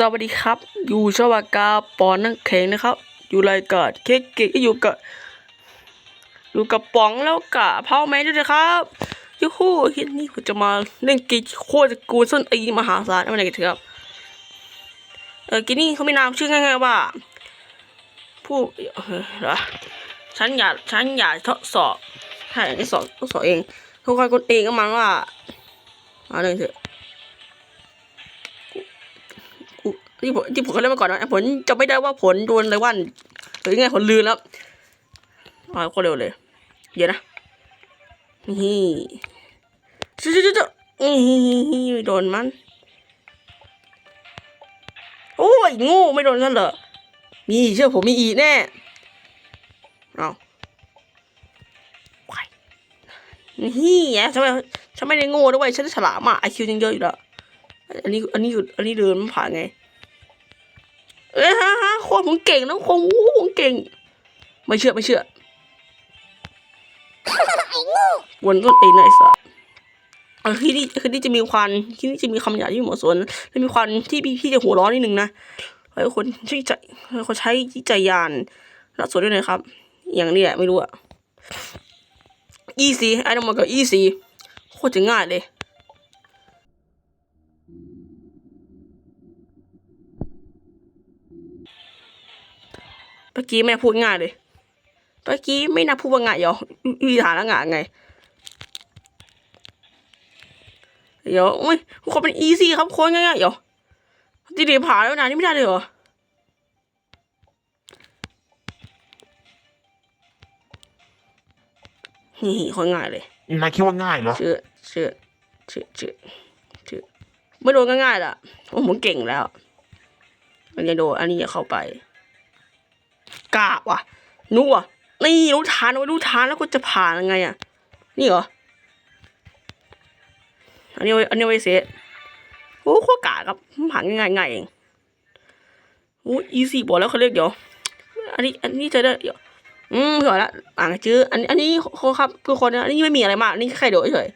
สวัสดีครับ อยู่ชวากาปอนนังเข่งนะครับ อยู่รายการเค้กเกอยู่กับอยู่กับป๋องแล้วกับพ่อแม่ด้วยนะครับยูฮูที่นี่ผมจะมาเล่นเกมโคตรกูส้นตีมหาศาลอะไรกันเถอะครับเออเกินนี่เขาไม่นามชื่อง่ายๆว่า ผู้เออเหรอฉันอยากฉันอยากทดสอบใช่ทดสอบทดสอบเองทุกคนคนเองก็มันว่ามาเลยเถอะ ที่ผมที่ผมเขาเล่นมาก่อนนะผมจะไม่ได้ว่าผลโดนไรวันหรือไงผลลืนแล้วเอาโคตรเร็วเลยเดี๋ยวนะนี่จุ๊จุ๊จุ๊จุ๊นี่โดนมัน โอ้ยงูไม่โดนกันเหรอมีเชื่อผมมีอีกแน่เอาไปนี่ไงทำไมฉันไม่ได้โง่ด้วยฉันฉลาดมากไอคิวยังเยอะอยู่แล้วอันนี้อันนี้อยู่อันนี้เดินมันผ่านไง เอ้ยฮะฮะโคตรผมเก่งนะโคตรผมเก่ง ไม่เชื่อไม่เชื่อวนต้นตีนหน่อยสัสเออที่นี่คือนี่จะมีความที่นี่จะมีคำหยาบที่เหมาะสมและมีความที่พี่พี่จะหัวเร้อนนิดนึงนะให้คนที่ใจให้คนใช้ที่ใจยานและสวยด้วยนะครับ อย่างนี้แหละไม่รู้อะ easy ไอ้น้องมันก็ easy โคตรจะง่ายเลย เมื่อกี้แม่พูดง่ายเลยเมื่อกี้ไม่น่าพูดว่าง่ายเหรอวิธานละง่ายไงเดี๋ยวโอ้ยคนเป็นอีซี่ครับโคนง่ายๆเหรอตีเดียผ่านแล้วนะนี่ไม่ได้เลยเหรอนี่คนง่ายเลยนายคิดว่าง่ายเหรอเชื่อเชื่อเชื่อเชื่อเชื่อไม่โดนง่ายๆล่ะโอ้ผมเก่งแล้ว มันจะโดนอันนี้จะเข้าไป กาบว่ะนู้อะนี่รู้ทานไว้รู้ทานแล้วก็จะผ่านยังไงอะ นี่เหรอ อันนี้อันนี้ไว้เสียโอ้โคตรกาครับผ่านง่ายง่ายเองโอ้อีซี่บอกแล้วเขาเรียกเดี๋ยวอันนี้ อันนี้จะได้เดี๋ยวอืมเผื่อละอ่านจื้ออันอันนี้โคครับทุกคนนอันนี้ไม่มีอะไรมากนี่แค่เดี๋ยวเฉย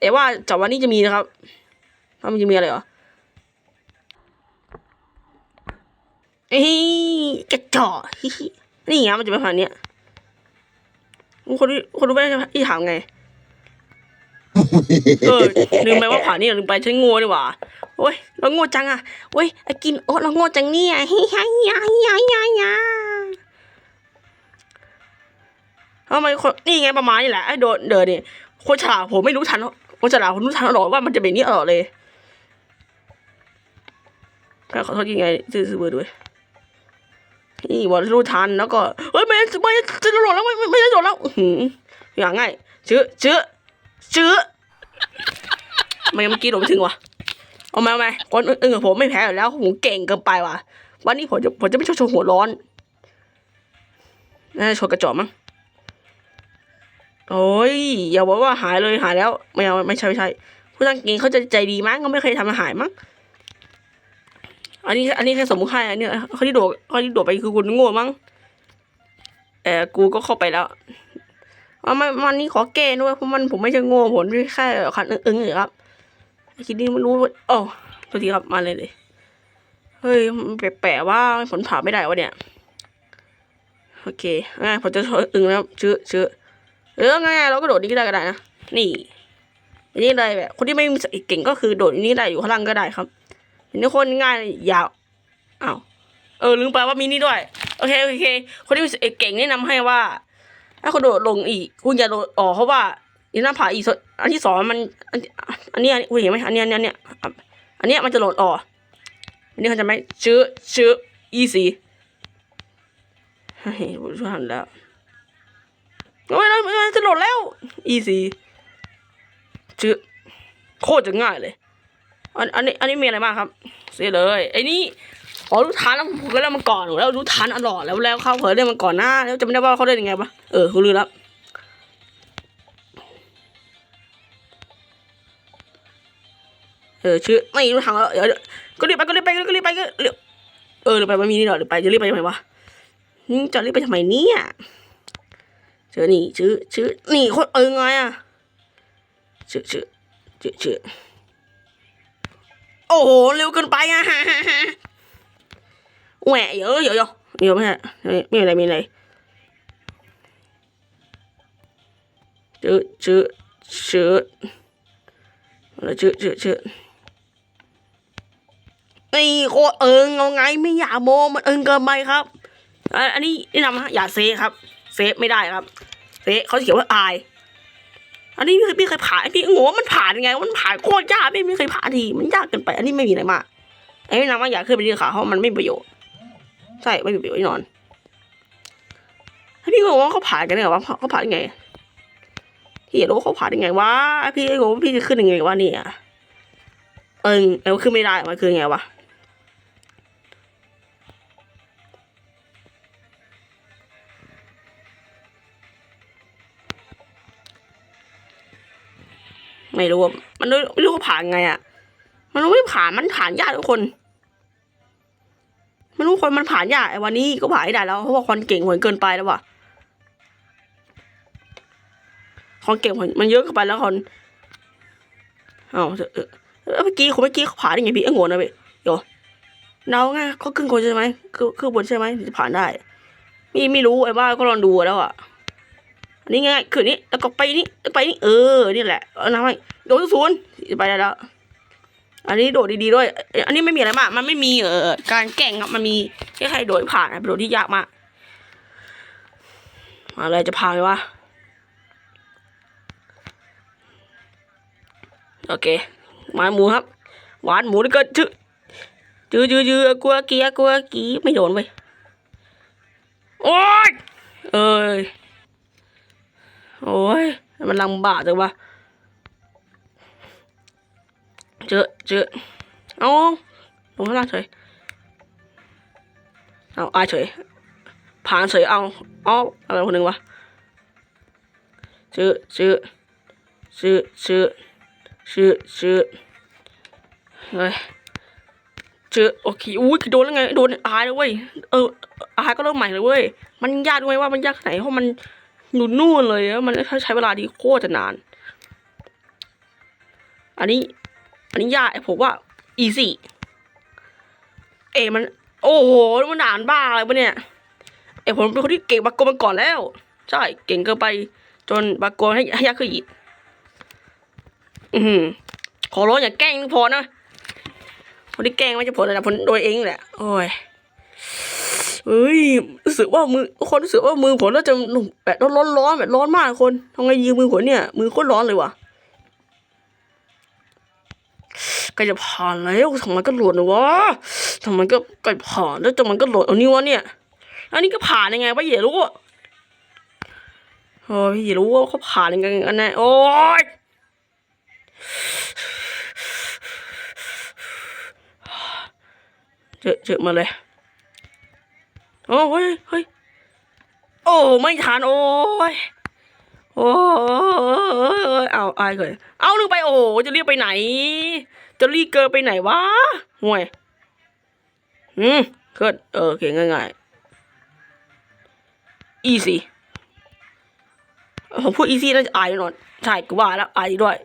แต่ว่าจากวันนี้จะมีนะครับถ้ามันจะมีอะไรเหรอ เอ้ยกระจอกนี่ไงมันจะเป็นผ่านเนี้ยคนคนรู้ไหมที่ถามไงเออลืมไปว่าผ่านนี่ลืมไปฉันโง่ดีกว่าโอ้ยเราโง่จังอะโอ้ยไอ้กินโอ้เราโง่จังเนี่ยฮิฮิฮิฮิฮิฮิทำไมคนนี่ไงประมาณนี้แหละไอ้โดนเดินนี่คนฉลาดผมไม่รู้ทันคนฉลาดผมรู้ทันหรอกว่ามันจะเป็นนี้ตลอดเลยขอโทษยังไงซื้อซื้อเบอร์ด้วย นี่บอกรู้ทันแล้วก็เฮ้ยไม่ไม่จะโดดแล้วไม่ไม่จะโดดแล้วอื้อหืออย่างง่ายชื้อเชื้อเชื้อไม่เมื่อกี้โดดไม่ถึงว่ะเอาไหมเอาไหมคนอื่นกับผมไม่แพ้อยู่แล้วผมเก่งเกินไปว่ะ วันนี้ผมจะผมจะไม่ชอบโชว์หัวร้อนน่าจะโชว์กระจอกมั้งโอ้ยอย่าบอกว่าหายเลยหายแล้ว ไม่เอาไม่ใช่ไม่ใช่ผู้ตั้งเกงเขาจะใจดีมั้งเขาไม่เคยทำให้หายมั้ง อันนี้อันนี้แค่สมมุติให้อันนี้เขาที่โดดเขาที่โดดไปคือคุณโง่มั้งเออกูก็เข้าไปแล้วมันวันนี้ขอแก้ด้วยเพราะมันผมไม่ใช่โง่ผมแค่คันอึ้งๆเลยครับคิดนี่ไม่รู้ว่าโอ้โทษทีครับมาเลยเลยเฮ้ยมันแปลกๆว่าผลผ่าไม่ได้วะเนี่ยโอเคงั้นผมจะอึ้งแล้วชื่อชื่อเออง่ายๆเราก็โดดนี้ก็ได้ก็ได้นะนี่นนี้เลยแบบคนที่ไม่มีสติเก่งก็คือโดดนนี้ได้อยู่ข้างล่างก็ได้ครับ อันนี้คนง่ายยาวอ้าวเออลืมไปว่ามีนี่ด้วย โอเคโอเค คนที่มีสติเก่งแนะนำให้ว่า ถ้าคุณโดดลงอีก คุณอย่าโดดออกเพราะว่าอีหน้าผาอีกส่วนอันที่สองมันอันนี้อันนี้คุณเห็นไหมอันนี้อันนี้อันนี้อันนี้มันจะโหลดออกอันนี้เขาจะไม่ชื่อชื่อ easy เฮ้ยผมช่วยหันแล้วโอ้ยมันจะโหลดแล้ว easy ชื่อโคตรจะง่ายเลย อันอันนี้อันนี้มีอะไรบ้างครับเสียเลยไอ้นี่อ๋อรู้ทานแล้วผมก็เล่นมาก่อนแล้วรู้ทานอร่อยแล้วแล้วเขาเผยเล่นมาก่อนหน้าแล้วจะไม่ได้ว่าเขาเล่นยังไงปะเออคุณรู้แล้วเออชื่อไม่รู้ทางแล้วเดี๋ยวก็รีบไปก็รีบไปก็รีบไปก็เรีบเออรีบไปมันมีนี่หรอหรือไปจะรีบไปทำไมวะจะรีบไปทำไมเนี่ยเชื่อนี่ชื่อชื่อนี่โคตรเออไงอะชื่อชื่อชื่อชื่อ โอ้โห เร็วเกินไปอะแหวะเยอะเยอะเยอะเยอะไม่ใช่ไม่มีอะไรมีอะไรจืดจืดจืดอะไรจืดจืดจืดนี่โคตรเอิงเอาไงไม่อยากโมมันเอิงเกินไปครับ อันนี้แนะนำฮะอย่าเซฟครับ เซฟไม่ได้ครับ เซฟเขาเขียนว่าอาย อันนี้พี่เคยพี่เคยผ่านพี่งงว่ามันผ่านยังไง มันผ่านโคตรยากพี่ไม่เคยผ่านที มันยากเกินไป อันนี้ไม่มีอะไรมากไอ้แนะนำว่าอย่าขึ้นไปที่ขาเพราะมันไม่ประโยชน์ ใช่ ไม่มีประโยชน์แน่นอนให้พี่งงว่าเขาผ่านกันไงวะเขาผ่านยังไงพี่อยากรู้ว่าเขาผ่านยังไงวะ พี่งงว่าพี่จะขึ้นยังไงวะเนี่ย เอิงแล้วขึ้นไม่ได้ มันคือยังไงวะ ไม่รู้ว่ามันไม่ไม่รู้ว่าผ่านไงอะ มันไม่ผ่านมันผ่านยากทุกคนไม่รู้คนมันผ่านยากไอ้วันนี้ก็ผ่านไม่ได้แล้วเพราะว่าคนเก่งหวยเกินไปแล้วว่ะคนเก่งมันมันเยอะเกินไปแล้วคนเอาเออเมื่อกี้คนเมื่อกี้เขาผ่านได้ไงพี่เอ็งงงนะพี่โยเดาไงเขาครึ่งคนใช่ไหมคือคือบนใช่ไหมถึงจะผ่านได้ม่ไม่รู้ไอ้บ้าก็ลองดูแล้วอะ นนี้ไงคือนี้แล้วก็ไปนี่แล้วไปนี่เออนี่แหละเอาน้ำให้โดนศูนย์ไปได้แล้ว อันนี้โดดดีๆด้วย อันนี้ไม่มีอะไรมาก มันไม่มีเอ่อการแกล้งครับมันมีแค่ใครโดดผ่านนะเป็นโดดที่ยากมากมาเลยจะพาไปวะโอเคหวาหมูครับ หวานหมูแล้วก็จื้อจื้อจื้อจื้อกลัวเกียกลัวกีไม่โดนไปโอ๊ยเอ้ย โอ้ย มันลำบากจังวะเจอเจอเอาลงข้างล่างเฉย เอาอายเฉย ผ่านเฉย เอาเอาอะไรคนหนึ่งวะเจอเจอเจอเจอเจอเจอเฮ้ยเจอโอเคอุ้ยโดนแล้วไง โดนอายเลยเว้ย เอออายก็เริ่มใหม่เลยเว้ย มันยากด้วยว่ามันยากไหนเพราะมัน อยู่นู่นเลยอะมันใช้เวลาดีโคตรจะนาน อันนี้ อันนี้ยากไอ้ผมว่า easy เอมัน โอ้โหมันด่านบ้าอะไรปะเนี่ยไอ้ผมเป็นคนที่เก่งบาโกนมาก่อนแล้ว ใช่ เก่งเกินไป จนบาโกให้ให้ยากขึ้นอีกอือขอร้องอย่าแกล้งพอนะคนที่แกล้งไม่จะผลอะไรนะผลโดยเองแหละ โอ้ย เฮ้ยรู้สึกว่ามือคนรู้สึกว่ามือผมแล้วจะหนุนแบบร้อนร้อนๆแบบร้อนมากคนทำไงยืมมือผมเนี่ย มือโคตรร้อนเลยว่ะก็จะผ่านแล้วทำไมก็หลดนวะทำไมก็ก็ผ่านแล้วทำไมก็หลดเอานี่วะเนี่ย อันนี้ก็ผ่านยังไงวะอย่ารู้อะโอ้ยอย่รู้ว่าเขาผ่านยังไงกันแน่โอ้ยเจอเจอมาเลย โอ้ยเฮ้ยโอ้ไม่ทันโอ้ยโอ้ยเอาอายเลยเอานึงไปโอ้จะเรียกไปไหน จะรีบเกินไปไหนวะห่วยอืมเกิดเออโอเคง่ายๆ easy ผมพูด easy น่าจะอายแน่นอนใช่กูว่าแล้วอายด้วย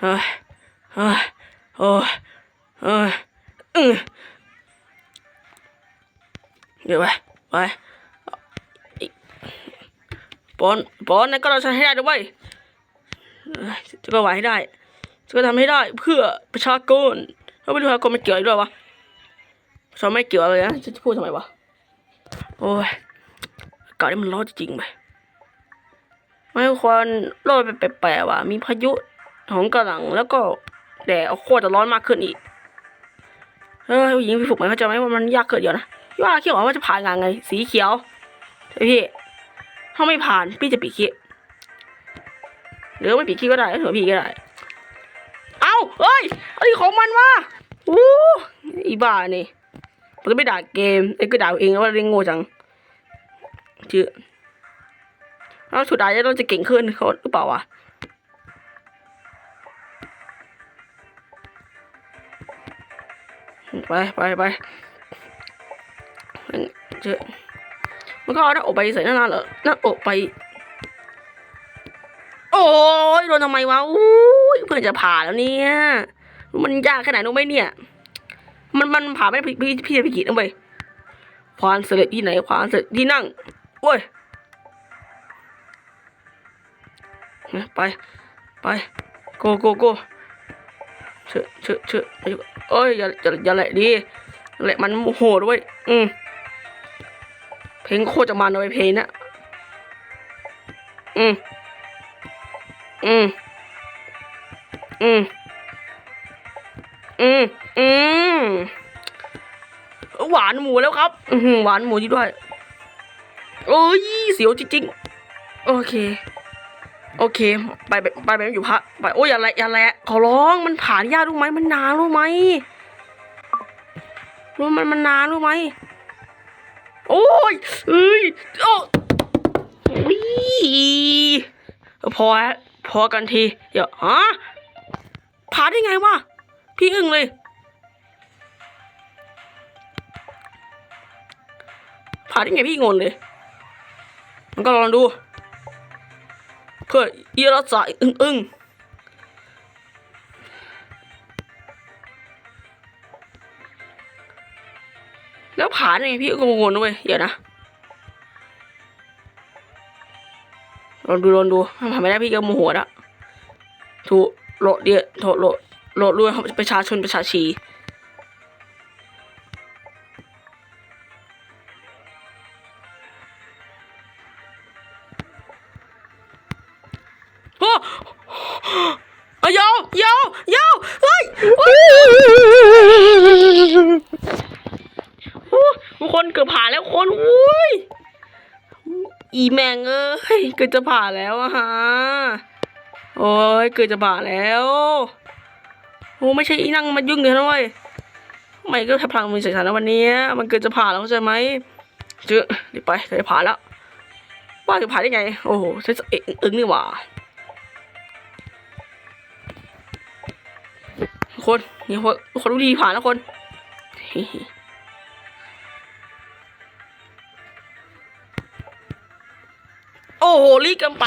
เฮ้ยเฮ้ยโอ้ยเฮ้ยอือ เดี๋ยวไปไปปอนปอนนั่นก็เราใช้ให้ได้ด้วยจะก็ไหวให้ได้จะก็ทำให้ได้เพื่อประชากรถ้าไม่ประชากรมันเกี่ยวอะไรด้วยวะฉันไม่เกี่ยวเลยนะจะพูดทำไมวะโอ้ยอากาศนี่มันร้อนจริงไปไม่ควรโลดไปแปลกๆว่ะมีพายุของกระหลังแล้วก็แดดเอาโคตรจะร้อนมากขึ้นอีกเฮ้ยผู้หญิงฝึกไหมเข้าใจไหมว่ามันยากเกินเดียวนะ ว่าคิดว่าว่าจะผ่านงานไง สีเขียวพี่ถ้าไม่ผ่านพี่จะปิดคลิปหรือไม่ปิดคลิปก็ได้เถอพี่ก็ได้ เอ้าเฮ้ยอะไรของมันวะอู้อีบ้านี่มันก็ไม่ด่าเกมไอ้ก็ด่าเองว่าเล่นโง่จังชื่อแล้วสุดท้ายเราจะเก่งขึ้นเขาหรือเปล่าวะไปไปไป เจอมันก็เอาหน้าอกไปใส่หน้าหน้าเหรอหน้าอกไป โอ้ยโดนทำไมวะอู้ยเพื่อนจะผ่านแล้วเนี่ย มันยากขนาดนู้นไหมเนี่ย มันมันผ่านไม่ได้พี่พี่พี่พี่กิจนะเว้ควานเสด็จที่ไหนควานเสด็จที่นั่งโอ้ยไปไปโกโกโกเชอเชอเชอเอ้ยอย่าอย่าอย่าแหละดีแหละมันโหด้วยอืม ลงโคตรจะมันเลยเพลงนะอืม อืม อืม อืม อืม หวานหมูแล้วครับ อือหือหวานหมูที่ด้วย โอ้ยเสียวจริงๆ โอเค โอเค ไปไปไปอยู่พักไปโอ้ยอย่าแหละอย่าแหละขอร้องมันผ่านยากรู้ไหมมันนานรู้ไหมรู้มันมันนานรู้ไหม โอ้ยเอ้ยโอ้ยพอพอกันทีเดี๋ยวฮะผ่านได้ไงวะพี่อึ้งเลยผ่านได้ไงพี่งงเลย มันก็ลองดู เพื่อเยรัสายอึ้งอึ้ง แล้วผ่านยังไงพี่ก็งงๆนะเว้ยเดี๋ยวนะลองดูลองดูถ้าผ่านไม่ได้พี่ก็โมโหแล้วถูกโหลดเดียโถโหลดโหลดด้วยประชาชนประชาชี ทุกคนเกือบผ่านแล้วคนอุ้ยอีแมงเอ้ยเกือบจะผ่านแล้วอะฮะโอ้ยเกือบจะผ่านแล้วโอ้ไม่ใช่อีนั่งมายุ่งเลยนะเว้ยไม่ก็แทบพลังมือใส่ฉันแล้ววันนี้มันเกือบจะผ่านแล้วเข้าใจไหมเจอรีบไปจะผ่านแล้วว่าจะผ่านได้ไง โอ้โหใช้เอ็งอึ้งนี่หว่าคนนี่คนคนรู้ดีผ่านแล้วคน โอ้โหรีบกันไป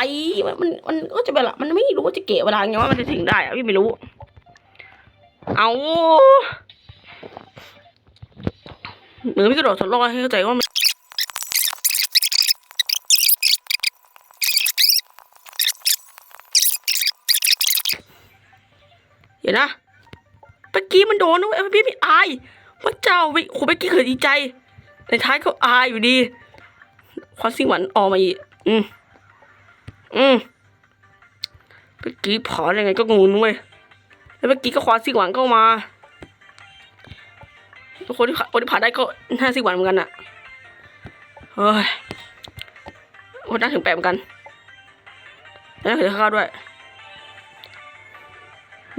มันมันมันก็จะแบบละมันไม่รู้ว่าจะเกะเวลาไงว่ามันจะถึงได้อะพี่ไม่รู้ เอาเหมือนพี่กระโดดสลอยให้เข้าใจว่าเดี๋ยวนะเมื่อกี้มันโดนนะเว้ยพี่ไม่อายพระเจ้าไปโหเมื่อกี้เคยดีใจ ในท้ายก็อายอยู่ดี ความสิ่งหวานออกมาอีกอืม อืมเมื่อกี้ผอยังไงก็งูนุ้ยแล้วเมื่อกี้ก็คว้าสิหวังเข้ามา ทุกคนที่คนที่ผ่านได้ก็ห้าสิหวังเหมือนกันอะเฮ้ยคนน่าถึงแปดเหมือนกัน แล้วถึงเข้าด้วย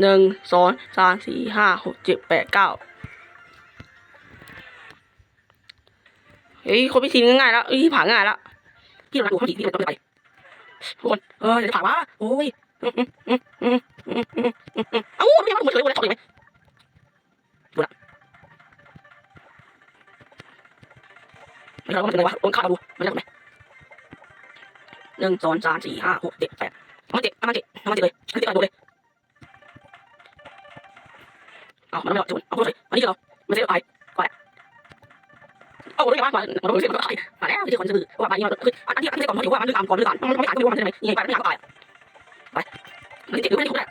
หนึ่งสองสามสี่ห้าหกเจ็ดแปดเก้าเฮ้ยคนพิธีง่ายๆแล้วเฮ้ยผ่านง่ายแล้วพี่เราดูเขาดีพี่เราจะไป ทุกคนเอออย่าผ่าว่าโอ้ยเอ้าวไม่ได้ว่าหมดเลยวันนี้ถอดอีกไหมดูละไม่ได้ว่ามันเป็นไงวะลองข้าวดูมันจะเป็นไงหนึ่งสองสามสี่ห้าหกเจ็ดแปดมันเจ็ดมันเจ็ดมันเจ็ดเลยมันเจ็ดอะไรดูเลยเอามันไม่เอาทุกคนเอาเข้าไปอันนี้เราไม่ใช่หราไป ก่อนเอาเลยว่ามาเราไม่ใช่เอาไปมาแล้วไม่ใช่คนซื่อว่าไปนี่มันคืออันที่อันที่ก่อนเขาถือว่ามันลืมตามก่อนลืมตามมันไม่ตามก็ไม่รู้ว่ามันจะไหนยังไงไปไม่อยากก็ไปไปมันเจ็ดหรือไม่ได้กูแหละ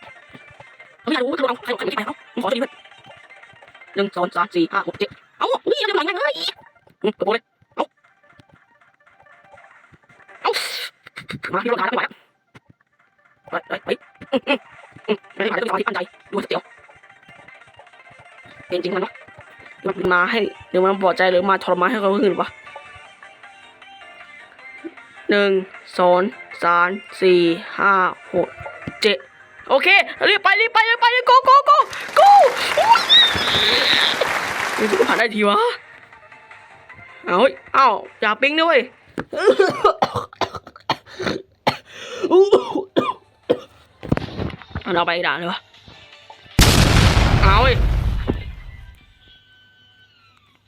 ไม่อยากรู้ก็คือเอาใครบอกใครไม่ไปเอาขอจะดีเพื่อนหนึ่งสองสามสี่ห้าหกเจ็ดเอานี่ยังไม่หลังเลยเปิดโบเลยเอาเอามาที่รถขาแล้วไม่ไหวแล้วไปไปไปไม่ได้ผ่านต้องมีสมาธิตั้งใจดูสักเดียวเป็นจริงมันเนาะ มันมาให้หรือมาปลอบใจหรือมาทรมานให้เขาขึ้นปะหนึ่งสองสามสี่ห้าหกเจ็ดโอเครีบไปรีบไปรีบไปโกโกโกโกนี่กูผ่านได้ทีวะเอาเฮ้ยเอ้าอย่าปิ้งด้วยเอาเราไปด่าเลยวะเอาเว้ย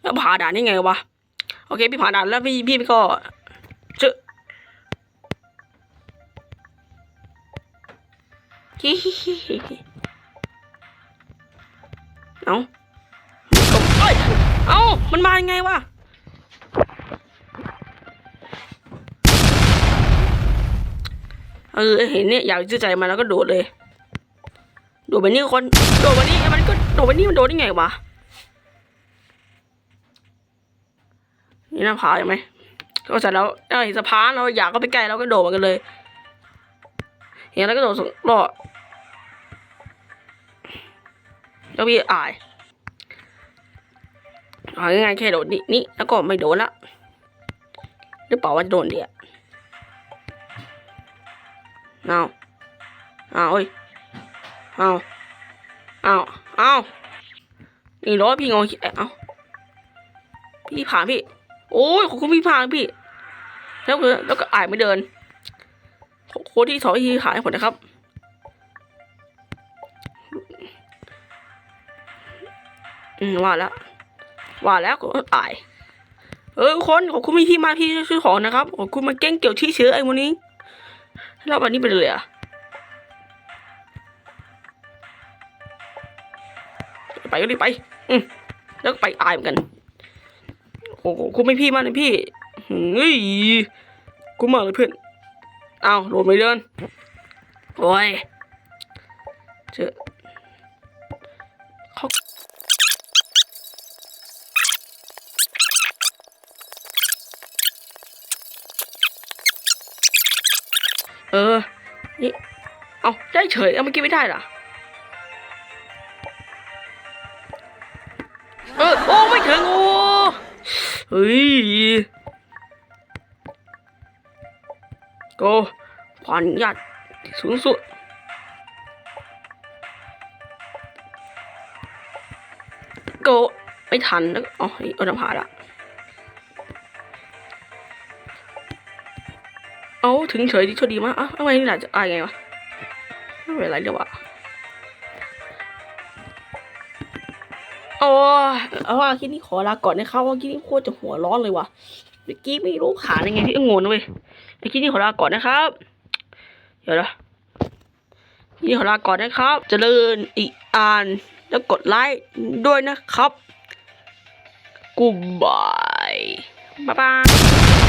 แล้วผ่าด่านนี่ไงวะ โอเค พี่ผ่าด่านแล้วพี่พี่ก็เจอฮิฮิฮิฮิเอ้าเอ้ยเอ้ามันมายังไงวะเออเห็นเนี่ยอยากจื้อใจมันแล้วก็โดดเลย โดดไปนี่คน โดดไปนี่มันก็โดดไปนี่มันโดดได้ไงวะ นี่หน้าผาใช่ไหมก็เสร็จแล้วเอ้ยสะพานเราอยากก็ไปใกล้เราก็โดดมากันเลยเห็นแล้วก็โดดสองรอบแล้วพี่อายอายง่ายแค่โดดนี่นี่แล้วก็ไม่โดนละหรือเปล่าว่าจะโดนเดียเอาเอาเอ้ยเอาเอาเอานี่รอพี่งอเอาพี่ผ่านพี่ โอ้ยขอบคุณพี่ผ่านพี่ แล้วก็แล้วก็อ่ายไม่เดิน โค้ดที่สองวิธีขายห้ผมนะครับ อืมว่าแล้วว่าแล้วก็อ่าย เออคนขอบคุณมีที่มาที่ซื้อของนะครับขอบคุณมาเก้งเกี่ยวที่เชื้อไอ้วันนี้เราแบบนี้ไปเลยอะไปก็รีบไป อืมแล้วก็ไปอายเหมือนกัน อ้โหคุณไม่พี่มากเลยพี่เฮ้ยกูมากเลยเพื่อนเอาโดนไม่เดินโอ้ยเจอเขาเออ นี่ เอาได้เฉย เอาเมื่อกี้ไม่ได้หรอ เออ โอ้ ไม่ถึงโอ้ เฮ้ยโกขออนุญาตสูงสุดโกไม่ทันแล้วอ๋อเอาน้ำผาละเอาถึงเฉยดีโชคดีมากอะทำไมนี่ล่ะจะอายไงวะไม่เป็นไรเดี๋ยววะ โอ้เอาว่าคิดนี้ขอลาก่อนนะครับว่าคิดนี้โคตรจะหัวร้อนเลยว่ะเมื่อกี้ไม่รู้ขายังไงที่งงนะเว้ยคลิปนี้ขอลาก่อนนะครับ เดี๋ยวนะคลิปนี้ขอลาก่อนนะครับ เจริญอีกอ่านแล้วกดไลค์ด้วยนะครับ กูบายบ๊ายบาย